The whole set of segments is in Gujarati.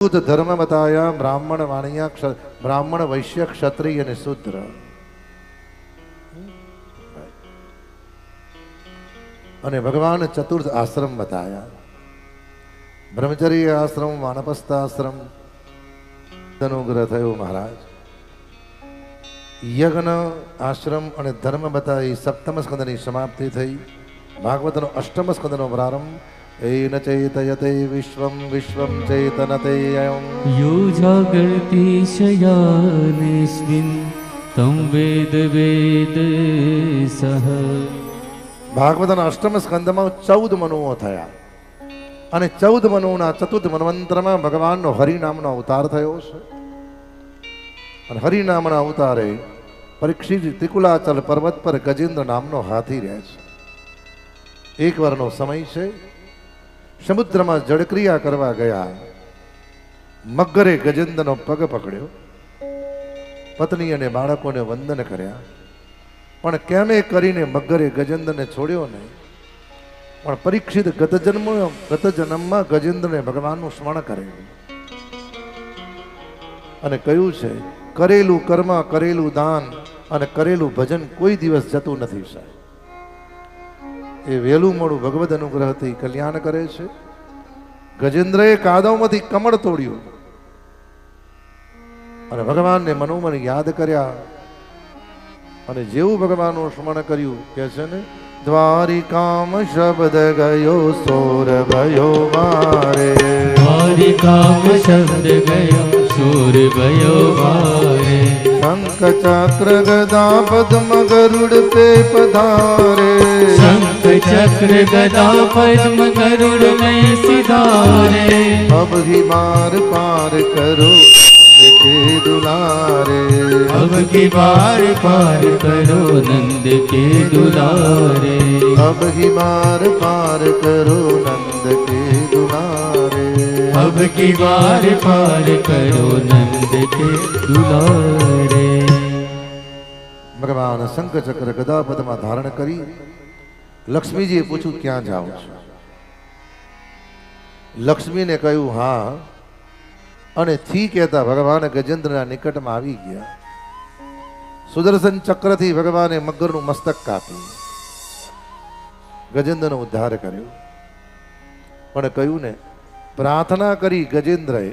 શુદ્ધ ધર્મ બતાયા બ્રાહ્મણ વાણિયા બ્રાહ્મણ વૈશ્ય ક્ષત્રિય અને શુદ્ર અને ભગવાન ચતુર્થ આશ્રમ બતાયા। બ્રહ્મચર્ય આશ્રમ વાનપસ્થ આશ્રમ અનુગ્રહ થયો મહારાજ। યજ્ઞ, આશ્રમ અને ધર્મ બતાવી સપ્તમ સ્કંદની સમાપ્તિ થઈ। ભાગવતનો અષ્ટમ સ્કંદનો પ્રારંભ એન ચેતયતે વિશ્વમ વિશ્વમ ચેતનતે અયમ यो जागर्ति शयानेऽस्मिन् तं वेद वेद सः ભાગવતના અષ્ટમ સ્કંદમાં ચૌદ મનુઓ થયા અને ચૌદ મનુઓના ચતુર્થ મન્વંતરમાં ભગવાનનો હરિનામનો અવતાર થયો છે અને હરિનામના અવતારે પરીક્ષિત ત્રિકુલાચલ પર્વત પર ગજેન્દ્ર નામનો હાથી રહે છે એક વારનો સમય છે સમુદ્રમાં જળક્રિયા કરવા ગયા. મગરે ગજેન્દ્રનો પગ પકડ્યો. પત્ની અને બાળકોને વંદન કર્યા. પણ કેમે કરીને મગરે ગજેન્દ્રને છોડ્યો નહીં? પણ પરીક્ષિત ગત જન્મ ગત જન્મમાં ગજેન્દ્રને ભગવાનનું સ્મરણ કરેલું. અને કહ્યું છે, કરેલું કર્મ, કરેલું દાન અને કરેલું ભજન કોઈ દિવસ જતું નથી, સાહેબ. એ વહેલું મોડું ભગવદ અનુગ્રહથી કલ્યાણ કરે છે. ગજેન્દ્રએ કાદવમાંથી કમળ તોડ્યું. અને ભગવાનને મનોમન યાદ કર્યા. અને જેવું ભગવાનનું સ્મરણ કર્યું કે છે ને, દ્વારિકામ શબ્દ ગયો સોર ભયો મારે. દ્વારિકામ શબ્દ ગયો સોર ભયો વારે શંખ ચક્ર ગદા પદ્મ ગરુડ પે પધારે શંખ ચક્ર ગદા પદ્મ ગરુડ મેં સિધારે અબ હી માર પાર કરો કે દુલારે अब की बार पार करो नंद के दुलारे અબ હી માર પાર કરો નંદ કે દુલારે अब की बार पार करो नंद के दुलारे ભગવાન શંખ ચક્ર ગદા પદમાં ધારણ કરી લક્ષ્મીજીએ પૂછ્યું ક્યાં જાઓ છો લક્ષ્મીને કહ્યું હા અને થી કહેતા ભગવાન ગજેન્દ્રના નિકટમાં આવી ગયા સુદર્શન ચક્રથી ભગવાને મગરનું મસ્તક કાપ્યું ગજેન્દ્રનો ઉદ્ધાર કર્યો પણ કહ્યું ને પ્રાર્થના કરી ગજેન્દ્રએ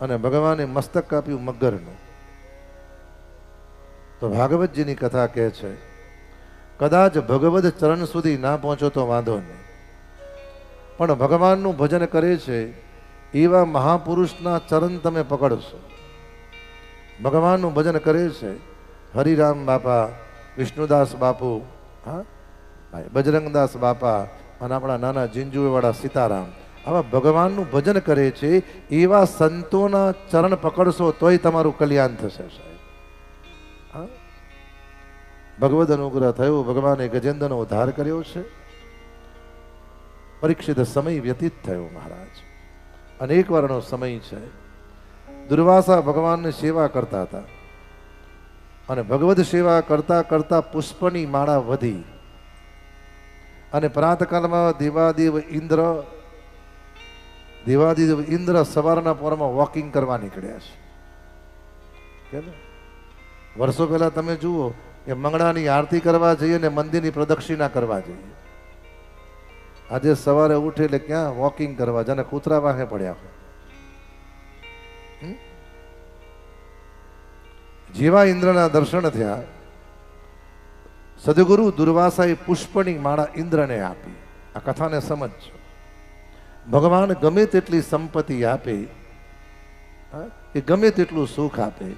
અને ભગવાને મસ્તક કાપ્યું મગરનું. તો ભાગવતજીની કથા કહે છે, કદાચ ભગવદ ચરણ સુધી ના પહોંચો તો વાંધો નહીં. પણ ભગવાનનું ભજન કરે છે, એવા મહાપુરુષના ચરણ તમે પકડશો. ભગવાનનું ભજન કરે છે, હરિરામ બાપા, વિષ્ણુદાસ બાપુ, હા, બજરંગદાસ બાપા અને આપણા નાના જીંજુવાળા સીતારામ. આવા ભગવાનનું ભજન કરે છે, એવા સંતોના ચરણ પકડશો તોય તમારું કલ્યાણ થશે સાહેબ? ભગવદ અનુગ્રહ થયો, ભગવાને ગજેન્દ્રનો ઉદ્ધાર કર્યો છે. પરીક્ષિત સમય વ્યતીત થયો મહારાજ. અનેક વારનો સમય છે. દુર્વાસા ભગવાનની સેવા કરતા હતા. અને ભગવદ સેવા કરતા કરતા પુષ્પની માળા વધી. અને પ્રાતકાલમાં દેવાદેવ ઇન્દ્ર દેવાદેવ ઇન્દ્ર સવારના પોરમાં વોકિંગ કરવા નીકળ્યા છે. કે વર્ષો પહેલા તમે જુઓ કે મંગળાની આરતી કરવા જઈએ ને મંદિરની પ્રદક્ષિણા કરવા જઈએ. આજે સવારે ઉઠે એટલે ક્યાં વોકિંગ કરવા જાને કૂતરા વાહે પડ્યા હોય? જેવા ઇન્દ્રના દર્શન થયા, સદગુરુ દુર્વાસાએ પુષ્પની માળા ઇન્દ્રને આપી. આ કથાને સમજજો. ભગવાન ગમે તેટલી સંપત્તિ આપે એ ગમે તેટલું સુખ આપે,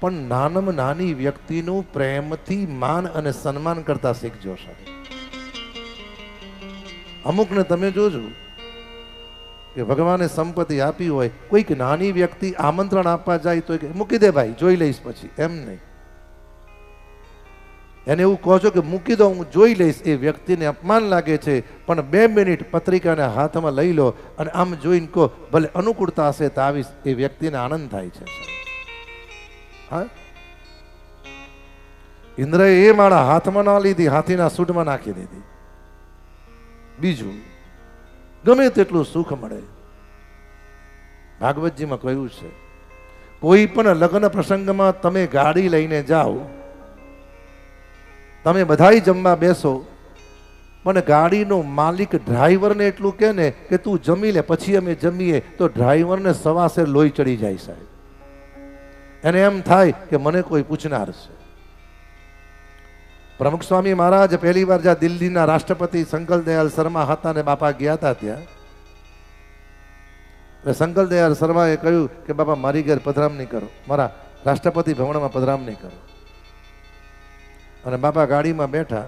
પણ નાનમ નાની વ્યક્તિનું પ્રેમથી માન અને સન્માન કરતા શીખજો સાહેબ. અમુકને તમે જોજો, કે ભગવાને સંપત્તિ આપી હોય, કોઈક નાની વ્યક્તિ આમંત્રણ આપવા જાય તો મૂકી દે ભાઈ, જોઈ લઈશ પછી, એમ નહીં. એને એવું કહો છો કે મૂકી દો, હું જોઈ લઈશ, એ વ્યક્તિને અપમાન લાગે છે, પણ બે મિનિટ પત્રિકાને હાથમાં લઈ લો અને આમ જોઈને કહો, ભલે અનુકૂળતા હશે તો આવીશ, એ વ્યક્તિને આનંદ થાય છે. હા? ઇન્દ્રએ એ માળા હાથમાં ના લીધી, હાથીના સૂટમાં નાખી દીધી. બીજું, ગમે તેટલું સુખ મળે. ભાગવતજીમાં કહ્યું છે, કોઈ પણ લગ્ન પ્રસંગમાં તમે ગાડી લઈને જાઓ તમે બધાય જમવા બેસો. પણ ગાડીનો માલિક ડ્રાઈવરને એટલું કહે ને કે તું જમી લે, પછી અમે જમીએ, તો ડ્રાઈવરને સવાસે લોહી ચડી જાય સાહેબ. એને એમ થાય કે મને કોઈ પૂછનાર છે. પ્રમુખ સ્વામી મહારાજ પહેલી વાર જ્યાં દિલ્હીના રાષ્ટ્રપતિ સંકલ દયાલ શર્મા હતા ને બાપા ગયા હતા ત્યાં, એટલે શંકર દયાલ શર્માએ કહ્યું કે, બાપા, મારી ઘેર પધરામણી કરો. મારા રાષ્ટ્રપતિ ભવનમાં પધરામણી કરો. અને બાપા ગાડીમાં બેઠા,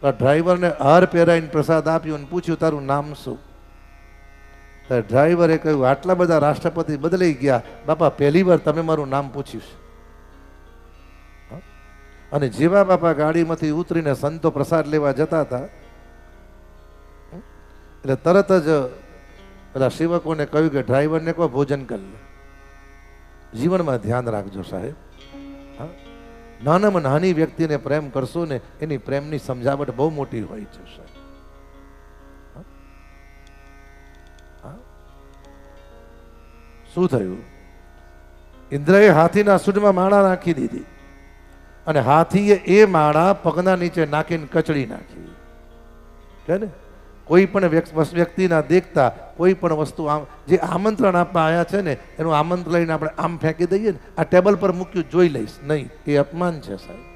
તો ડ્રાઈવરને હાર પહેરાઈને પ્રસાદ આપ્યો અને પૂછ્યું, તારું નામ શું? તો ડ્રાઈવરે કહ્યું, આટલા બધા રાષ્ટ્રપતિ બદલાઈ ગયા. બાપા, પહેલી વાર તમે મારું નામ પૂછ્યું છે? અને જેવા બાપા ગાડીમાંથી ઉતરીને સંતો પ્રસાદ લેવા જતા હતા એટલે તરત જ પેલા સેવકોને કહ્યું કે, ડ્રાઈવરને કહો, ભોજન કરી લે. જીવનમાં ધ્યાન રાખજો સાહેબ. હા? નાનામાં નાની વ્યક્તિને પ્રેમ કરશો ને એની પ્રેમની સમજાવટ બહુ મોટી હોય છે? શું થયું? ઇન્દ્રએ હાથીના સૂંઢમાં માળા નાખી દીધી અને હાથીએ એ માળા પગના નીચે નાખીને કચડી નાખી. કે ને? કોઈ પણ વ્યક્તિ વ્યક્તિના દેખતા કોઈ પણ વસ્તુ આમ જે આમંત્રણ આપવા આવ્યા છે ને, એનું આમંત્રણ લઈને આપણે આમ ફેંકી દઈએ ને, આ ટેબલ પર મૂક્યું જોઈ લઈશ. નહીં, એ અપમાન છે સાહેબ.